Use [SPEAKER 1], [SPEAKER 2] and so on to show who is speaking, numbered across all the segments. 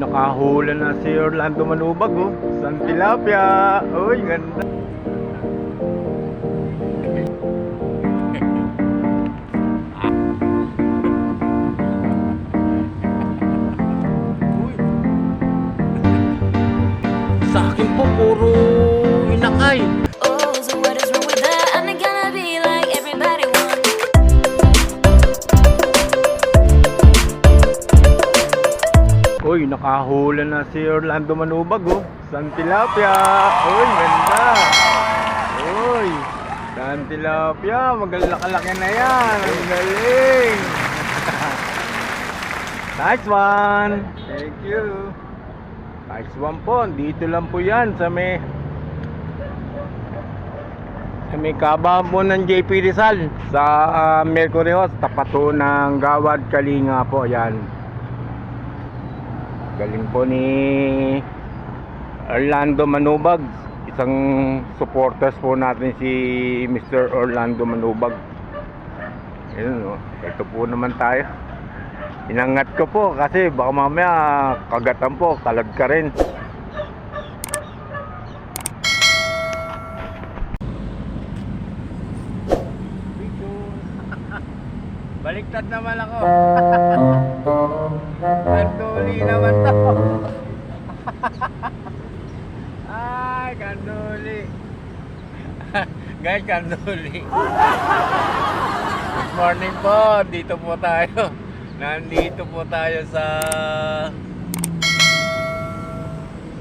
[SPEAKER 1] Nakahula na si Orlando Manubag oh. San Tilapia. Uy, ganda. Nakahula na si Orlando Manubag oh. San Tilapia. Uy, ganda. Uy, San Tilapia. Magalaki na yan. Ang galing. nice one. Thank you. Nice one po. Dito lang po yan sa may sa may kabahan po ng JP Rizal sa ah, Mercury House tapat po ng Gawad Kalinga po yan Galing po ni Orlando Manubag. Isang supporters po natin si Mr. Orlando Manubag. Ayun, oh. ito po naman tayo. Inangat ko po kasi baka mamaya kagatan po, kalag ka rin. Baliktad naman ako. Kanduli naman to. Ay, kanduli. Guys, kanduli. Good morning po. Dito po tayo. Nandito po tayo sa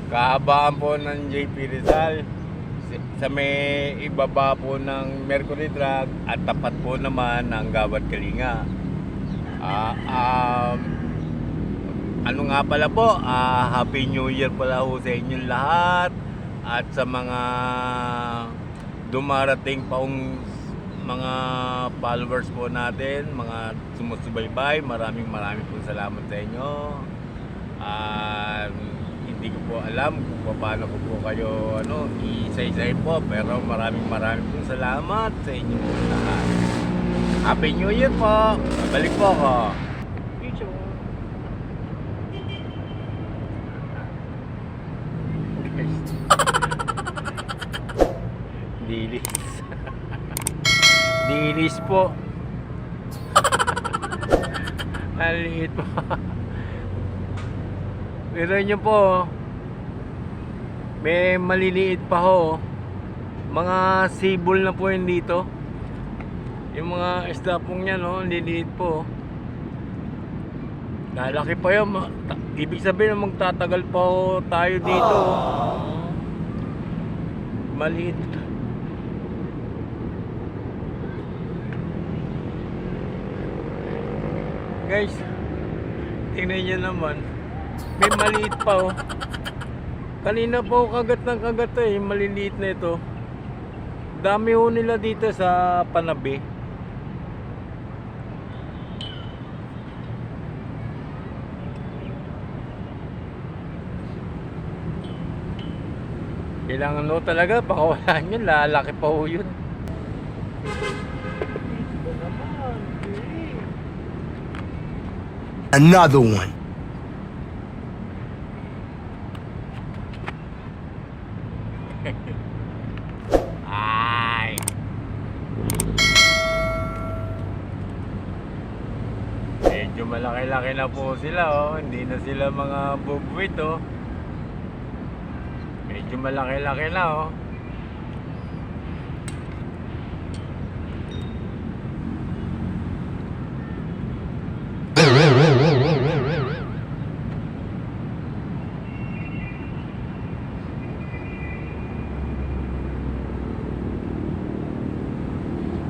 [SPEAKER 1] kahabaan po ng JP Rizal sa may ibaba po ng Mercury Drug at tapat po naman ng Gawad Kalinga. Ah, um, ano nga pala po, ah, Happy New Year pala ho sa inyong lahat at sa mga dumarating paong mga followers po natin, mga sumusubaybay, maraming maraming po salamat sa inyo. At hindi ko po alam kung paano ko po kayo ano, isa-isay po pero maraming maraming po salamat sa inyo lahat. Happy New Year po! Balik po ako. Dilis. Dilis po. Maliit po. Pero nyo po, may maliliit pa ho. Mga sibol na po yun dito. Yung mga isda pong yan, no, liliit po. Lalaki pa yun. Ibig sabihin, magtatagal pa ho tayo dito. Maliit. Guys, tingnan nyo naman. May maliit pa oh. Kanina pa oh, kagat ng kagat eh, maliliit na ito. Dami ho nila dito sa Panabi. Kailangan no talaga, pakawalan yun, lalaki pa ho yun.
[SPEAKER 2] Another one.
[SPEAKER 1] Medyo malaki-laki na po sila oh. Hindi na sila mga bubwit oh. Medyo malaki-laki na oh.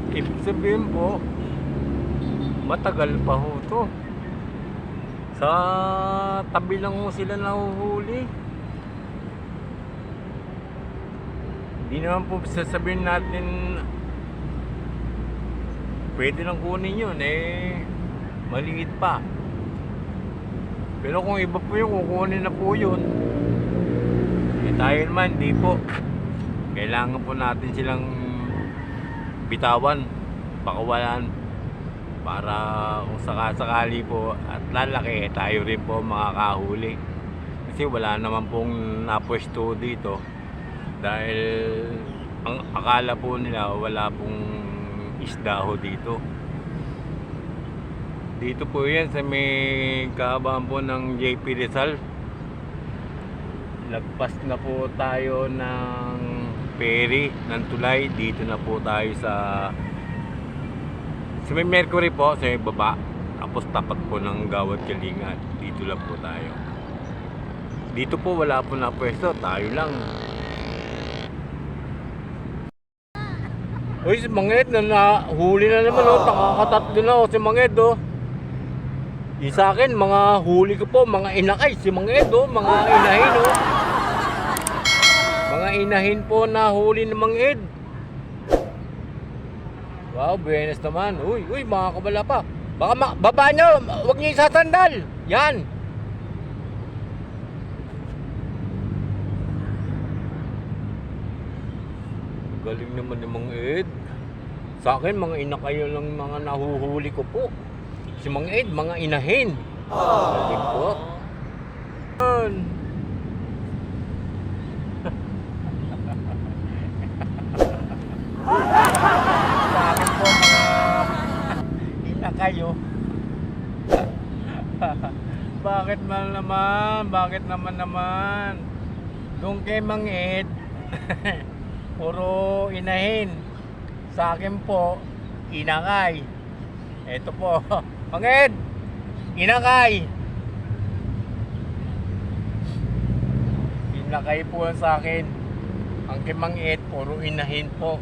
[SPEAKER 1] Ibig sabihin po, matagal pa ho to. Sa tabi lang sila nahuhuli. Hindi naman po sasabihin natin pwede lang kunin yun eh maliit pa. Pero kung iba po yun, kukunin na po yun. Eh tayo naman, di po. Kailangan po natin silang bitawan, pakawalan para kung sakasakali po at lalaki tayo rin po makakahuli kasi wala naman pong napwesto dito dahil ang akala po nila wala pong isda ho dito. Dito po yan sa may kahabaan po ng JP Rizal. Lagpas na po tayo ng ferry ng tulay. Dito na po tayo sa sa may Mercury po, sa may baba. Tapos tapat po ng Gawad Kalinga. Dito lang po tayo. Dito po wala po na pwesto. Tayo lang. Uy, si Manged na nahuli na naman oh. Nakakatatlo na oh si Manged oh. Yung sa akin, mga huli ko po, mga inakay, si Manged oh, mga inahin oh. Mga inahin po na huli ni Manged. Wow, buenas naman. Uy, uy, mga kabala pa. Baka ma- baba nyo, huwag nyo isasandal. Yan. Galing naman ni Mang Ed. Sa akin, mga ina kayo lang mga nahuhuli ko po. Si Mang Ed, mga inahin. Galing po. Yan. Sa akin po, mga ina kayo. Bakit man naman? Bakit naman naman? Doon kay Mang Ed, puro inahin. Sa akin po, inakay. Ito po, Mang Ed, inakay. Inakay po sa akin. Ang kay Mang Ed, puro inahin po.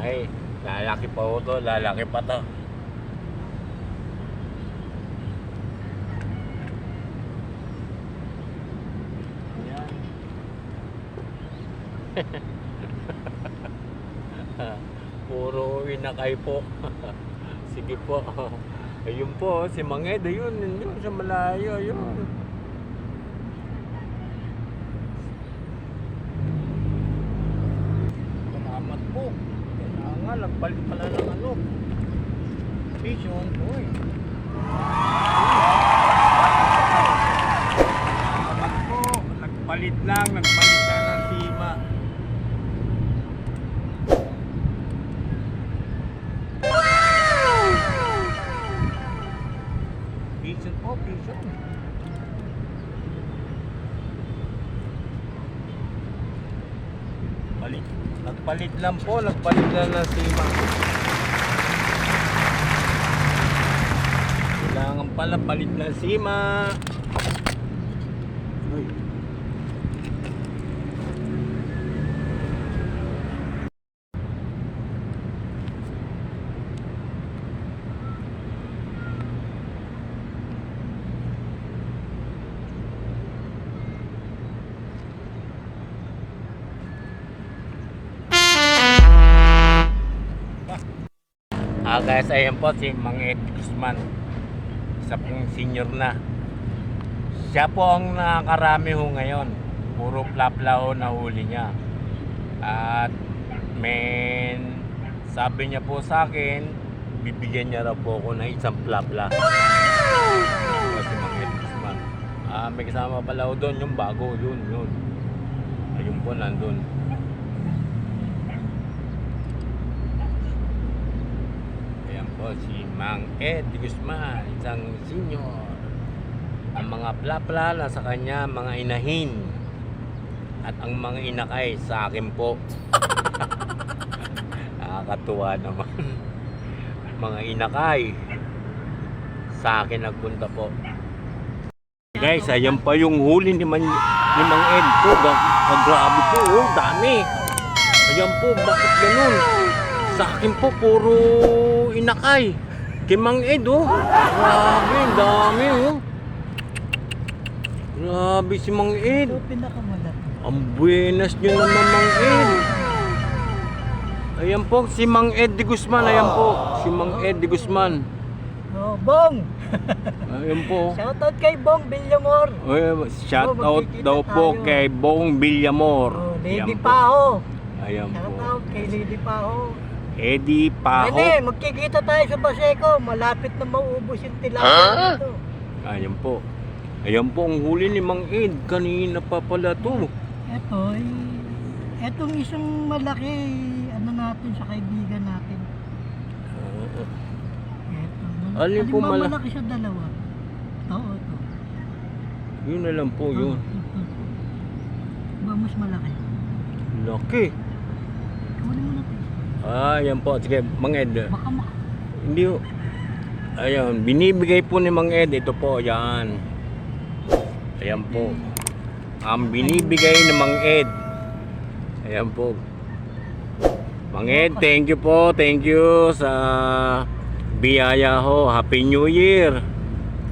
[SPEAKER 1] Ay, lalaki pa po to, lalaki pa to. Yan. Puro inakay po. Sige po. Ayun po, si Manged, ayun, yun, sa malayo, ayun. Lang po, nagpalit lang ng sima. Kailangan pala palit ng sima. Uy. Ah guys, ayan po si Mang Ed Guzman. Isa pong senior na. Siya po ang nakarami ho ngayon. Puro plapla ho na huli niya. At men sabi niya po sa akin, bibigyan niya raw po ako ng isang plapla. Ayan po si Mang Ed Guzman. Ah, may kasama pala ho doon yung bago, yun, yun. Ayun po nandun. Ayan po si Mang Ed Guzman, isang senior. Ang mga plapla na sa kanya, mga inahin. At ang mga inakay sa akin po. Nakakatuwa naman. mga inakay. Sa akin nagpunta po. Guys, ayan pa yung huli ni, Man, ni Mang Ed po. Grabe po, oh, dami. Ayan po, bakit ganun? Sa akin po, puro inakay. Kay Mang Ed, oh. Grabe, dami, oh. Grabe si Mang Ed.
[SPEAKER 2] Ito pinakamalaki.
[SPEAKER 1] Ang buenas nyo naman, Mang Ed. Ayan po, si Mang Ed de Guzman. Ayan po, si Mang Ed de Guzman.
[SPEAKER 2] Oh, Bong!
[SPEAKER 1] Ayan po.
[SPEAKER 2] Shoutout kay Bong Villamor.
[SPEAKER 1] Shout
[SPEAKER 2] Oh,
[SPEAKER 1] out
[SPEAKER 2] magkikita
[SPEAKER 1] daw po
[SPEAKER 2] tayo.
[SPEAKER 1] kay Bong Villamor.
[SPEAKER 2] Oh,
[SPEAKER 1] Ayan
[SPEAKER 2] Lady
[SPEAKER 1] po. Ayan po.
[SPEAKER 2] Shoutout kay Lady Paho.
[SPEAKER 1] Eddie Paho.
[SPEAKER 2] Nene, magkikita tayo sa Baseco. Malapit na maubos yung tilapia dito.
[SPEAKER 1] Ayan po. Ayan po ang huli ni Mang Ed. Kanina pa pala to.
[SPEAKER 2] Eto, eh, etong isang malaki, ano natin sa kaibigan natin. Eto.
[SPEAKER 1] Alin po
[SPEAKER 2] Alin ba
[SPEAKER 1] mala-
[SPEAKER 2] malaki sa dalawa? Oo, ito.
[SPEAKER 1] Yun na lang po yun.
[SPEAKER 2] Oo, ito. Ba mas malaki?
[SPEAKER 1] Laki.
[SPEAKER 2] Kunin mo natin.
[SPEAKER 1] Ah, yan po. Sige, Mang Ed.
[SPEAKER 2] Baka mak...
[SPEAKER 1] Hindi ho. Ayan, binibigay po ni Mang Ed. Ito po, yan. Ayan po. Ang binibigay ni Mang Ed. Ayan po. Mang Ed, thank you po. Thank you sa biyaya ho. Happy New Year.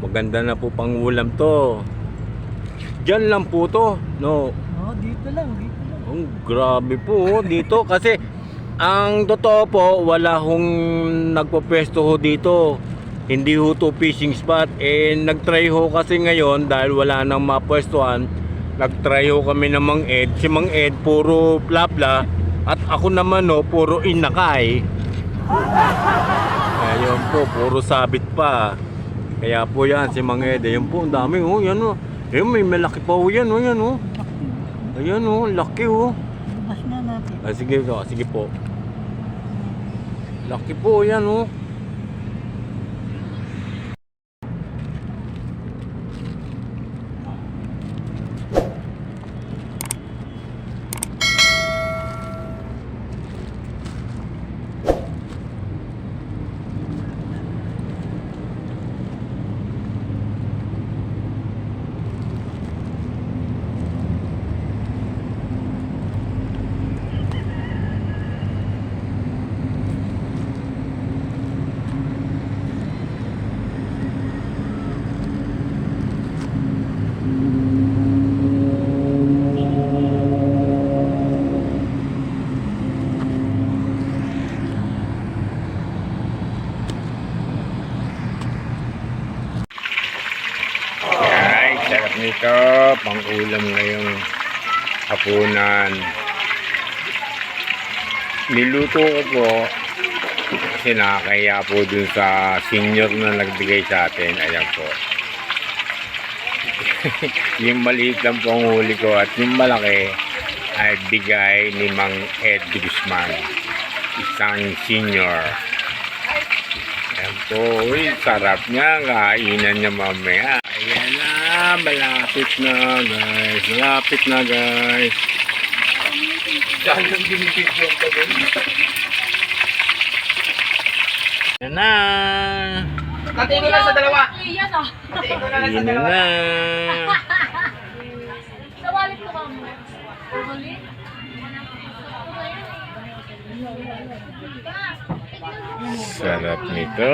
[SPEAKER 1] Maganda na po pang ulam to. Diyan lang po to. No,
[SPEAKER 2] Oo, dito lang, dito lang.
[SPEAKER 1] ang grabe po oh, dito kasi ang totoo po wala hong nagpo-pwesto ho dito. Hindi ho to fishing spot. Eh nagtry ho kasi ngayon dahil wala nang mapwestuhan. Nagtry ho kami ng Mang Ed. Si Mang Ed puro plapla at ako naman no puro inakay. Ayun po, puro sabit pa. Kaya po yan si Mang Ed. Ayun po, ang dami oh, yan oh. Ayun, may malaki pa oh yan oh, yan oh. Ayan oh, laki oh.
[SPEAKER 2] Na natin.
[SPEAKER 1] Ah, sige, oh, sige po. Laki po yan oh. Ay, nito. Pang ulam ngayong hapunan. Niluto ko po kasi nakakaya po dun sa senior na nagbigay sa atin. Ayan po. yung maliit lang po huli ko at yung malaki ay bigay ni Mang Ed Guzman. Isang senior. Ayan po. Uy, sarap niya. Kainan niya mamaya. Ayan na. Malapit na guys. Malapit na guys. Ayan na.
[SPEAKER 3] Tatiin ko lang sa dalawa.
[SPEAKER 4] Iyan ah.
[SPEAKER 3] Tatiin ko na lang sa dalawa.
[SPEAKER 1] na.
[SPEAKER 4] Sa wallet ko ba mo? Wallet?
[SPEAKER 1] Sarap nito.